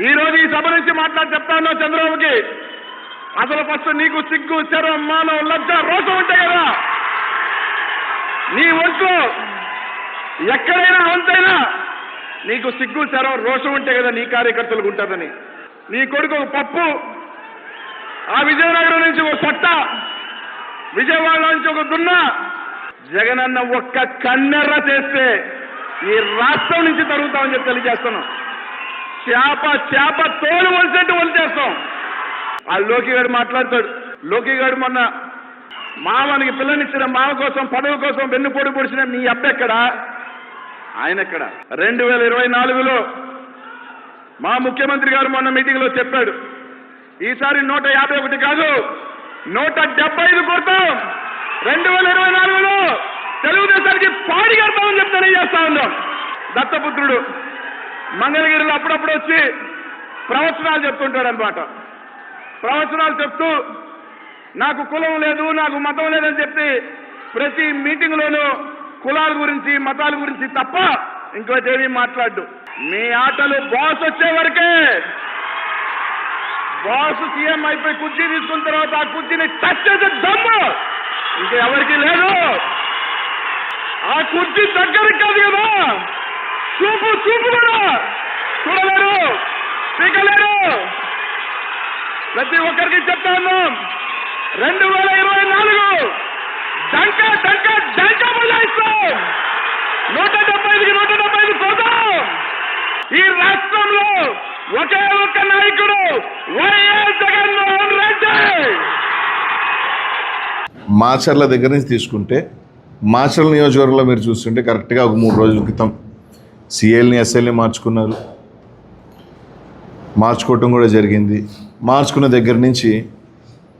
ఈ రోజు ఈ సభ నుంచి మాట్లాడి చెప్తాను చంద్రబాబుకి. అసలు ఫస్ట్ నీకు సిగ్గు చరం మానం లజ్జ రోషం ఉంటాయి కదా. నీ ఒంట్లో ఎక్కడైనా అంతైనా నీకు సిగ్గు చరం రోషం ఉంటే కదా నీ కార్యకర్తలకు ఉంటుందని. నీ కొడుకు ఒక పప్పు ఆ విజయనగరం నుంచి ఒక సట్ట విజయవాడ నుంచి ఒక దున్న. జగనన్న ఒక్క కన్నెర్ర చేస్తే ఈ రాష్ట్రం నుంచి తరుగుతామని చెప్పి తెలియజేస్తున్నాం చేప చేప తోలు వలిసేట్టు వలిచేస్తాం ఆ లోకి గారు మాట్లాడతాడు. లోకి గారు మొన్న మామనికి పిల్లనిచ్చిన మామ కోసం పదవి కోసం వెన్నుపోటు పొడిచిన మీ అబ్బెక్కడా ఆయన ఎక్కడ? రెండు వేల ఇరవై నాలుగులో మా ముఖ్యమంత్రి గారు మొన్న మీటింగ్లో చెప్పాడు. ఈసారి నూట యాభై ఒకటి కాదు నూట డెబ్బై ఐదు కొడతాం. రెండు వేల ఇరవై నాలుగులో తెలుగుదేశానికి పాడి కడతామని చెప్తానే చేస్తా ఉన్నాం. దత్తపుత్రుడు మంగళగిరిలో అప్పుడప్పుడు వచ్చి ప్రవచనాలు చెప్తుంటాడు అనమాట ప్రవచనాలు చెప్తూ నాకు కులం లేదు నాకు మతం లేదని చెప్పి ప్రతి మీటింగ్లోనూ కులాల గురించి మతాల గురించి తప్ప ఇంకోటేమీ మాట్లాడు మీ ఆటలు బాస్ వచ్చే వరకే. బాస్ సీఎం అయిపోయి కుర్చీ తీసుకున్న తర్వాత ఆ కుర్చీని టచ్ చేసే దమ్ము ఇంకెవరికి లేదు. ఆ కుర్చీ దగ్గరికి కాదు కదా చూపు చూపు కూడా చూడలేరు. పీకలేరు. ప్రతి ఒక్కరికి చెప్తా ఉన్నాం. రెండు వేల ఇరవై నాలుగు. డంక డంక డంక బజాయిస్తాం. నూట డెబ్బై ఐదుకి నూట డెబ్బై ఐదు పోతాం. ఈ రాష్ట్రంలో ఒకే ఒక్క నాయకుడు వైఎస్ జగన్మోహన్ రెడ్డి. మాచర్ల దగ్గర నుంచి తీసుకుంటే మాచర్ల నియోజకవర్గంలో మీరు చూస్తుంటే కరెక్ట్గా ఒక మూడు రోజుల క్రితం సిఎల్ని ఎస్ఎల్ని మార్చుకున్నారు. మార్చుకోవటం కూడా జరిగింది. మార్చుకున్న దగ్గర నుంచి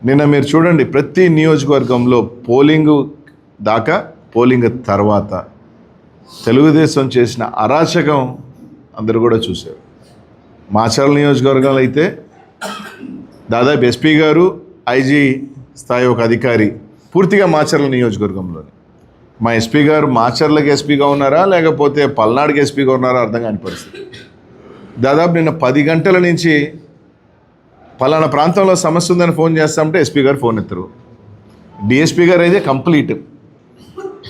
నిన్న మీరు చూడండి ప్రతి నియోజకవర్గంలో పోలింగ్ దాకా పోలింగ్ తర్వాత తెలుగుదేశం చేసిన అరాచకం అందరూ కూడా చూశారు. మాచర్ల నియోజకవర్గంలో అయితే దాదాపు ఎస్పీ గారు ఐజీ స్థాయి ఒక అధికారి పూర్తిగా మాచర్ల నియోజకవర్గంలోనే. మా ఎస్పీ గారు మాచర్లకు ఎస్పీగా ఉన్నారా లేకపోతే పల్నాడుకి ఎస్పీగా ఉన్నారా అర్థం కాని పరిస్థితి. దాదాపు నిన్న పది గంటల నుంచి పలానా ప్రాంతంలో సమస్య ఉందని ఫోన్ చేస్తామంటే ఎస్పీ గారు ఫోన్ ఎత్తరు. డిఎస్పీ గారు అయితే కంప్లీట్.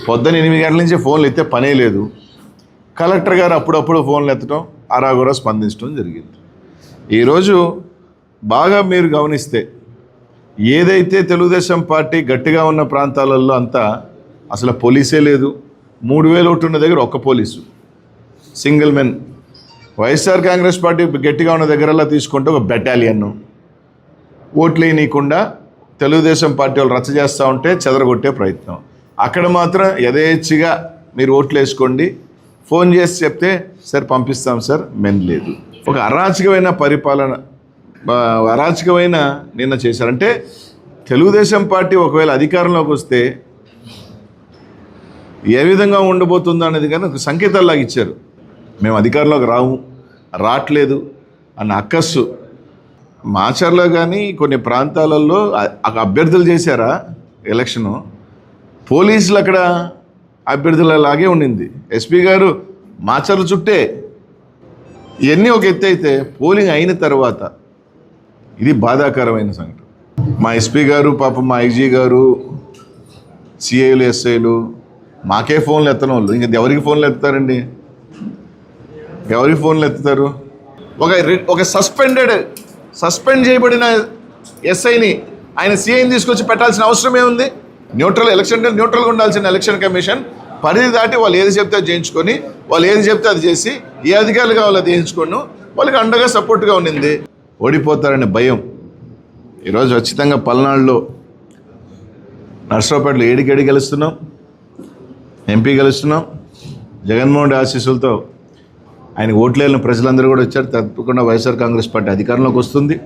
పొద్దున్న ఎనిమిది గంటల నుంచి ఫోన్లు ఎత్తే పనే లేదు. కలెక్టర్ గారు అప్పుడప్పుడు ఫోన్లు ఎత్తడం అరాగురా స్పందించడం జరిగింది. ఈరోజు బాగా మీరు గమనిస్తే ఏదైతే తెలుగుదేశం పార్టీ గట్టిగా ఉన్న ప్రాంతాలలో అంతా అసలు పోలీసే లేదు. మూడు వేలు ఒకటి ఉన్న దగ్గర ఒక్క police. Single men. YSR Congress party గట్టిగా ఉన్న దగ్గరలా తీసుకుంటే ఒక బెటాలియన్ ఓట్లు వేయనీయకుండా తెలుగుదేశం పార్టీ వాళ్ళు రచ్చ చేస్తూ ఉంటే చెదరగొట్టే ప్రయత్నం. అక్కడ మాత్రం యథేచ్ఛగా మీరు ఓట్లు వేసుకోండి. ఫోన్ చేసి చెప్తే సార్ పంపిస్తాం సార్. మెన్ లేదు. ఒక అరాచకమైన పరిపాలన అరాచకమైన నిన్న చేశారంటే తెలుగుదేశం పార్టీ ఒకవేళ అధికారంలోకి వస్తే ఏ విధంగా ఉండబోతుందో అనేది కానీ ఒక సంకేతాల్లాగా ఇచ్చారు. మేము అధికారంలోకి రాము రావట్లేదు అన్న అక్కస్సు మాచర్లో కానీ కొన్ని ప్రాంతాలలో అక్కడ అభ్యర్థులు చేశారా ఎలక్షను? పోలీసులు అక్కడ అభ్యర్థులలాగే ఉండింది. ఎస్పీ గారు మాచర్ల చుట్టే. ఇవన్నీ ఒక ఎత్తు అయితే పోలింగ్ అయిన తర్వాత ఇది బాధాకరమైన సంఘటన. మా ఎస్పీ గారు పాపం మా ఐజీ గారు సిఐలు ఎస్ఐలు మాకే ఫోన్లు ఎత్తడం వాళ్ళు ఇంకా ఎవరికి ఫోన్లు ఎత్తుతారండి? ఎవరికి ఫోన్లు ఎత్తుతారు? ఒక రి- ఒక సస్పెండెడ్ సస్పెండ్ చేయబడిన ఎస్ఐని ఆయన సీఐని తీసుకొచ్చి పెట్టాల్సిన అవసరం ఏముంది? న్యూట్రల్ ఎలక్షన్ న్యూట్రల్గా ఉండాల్సిన ఎలక్షన్ కమిషన్ పరిధి దాటి వాళ్ళు ఏది చెప్తే అది చేయించుకొని వాళ్ళు ఏది చెప్తే అది చేసి ఏ అధికారులు కావాలో అది చేయించుకోను వాళ్ళకి అండగా సపోర్ట్గా ఉండింది ఓడిపోతారనే భయం. ఈరోజు ఖచ్చితంగా పల్నాడులో నర్సరావుపేటలో ఏడికేడి గెలుస్తున్నాం. ఎంపీ గెలుస్తున్నాం. జగన్మోహన్ రెడ్డి ఆశీస్సులతో ఆయన ఓట్లేని ప్రజలందరూ కూడా వచ్చారు. తప్పకుండా వైఎస్ఆర్ కాంగ్రెస్ పార్టీ అధికారంలోకి వస్తుంది.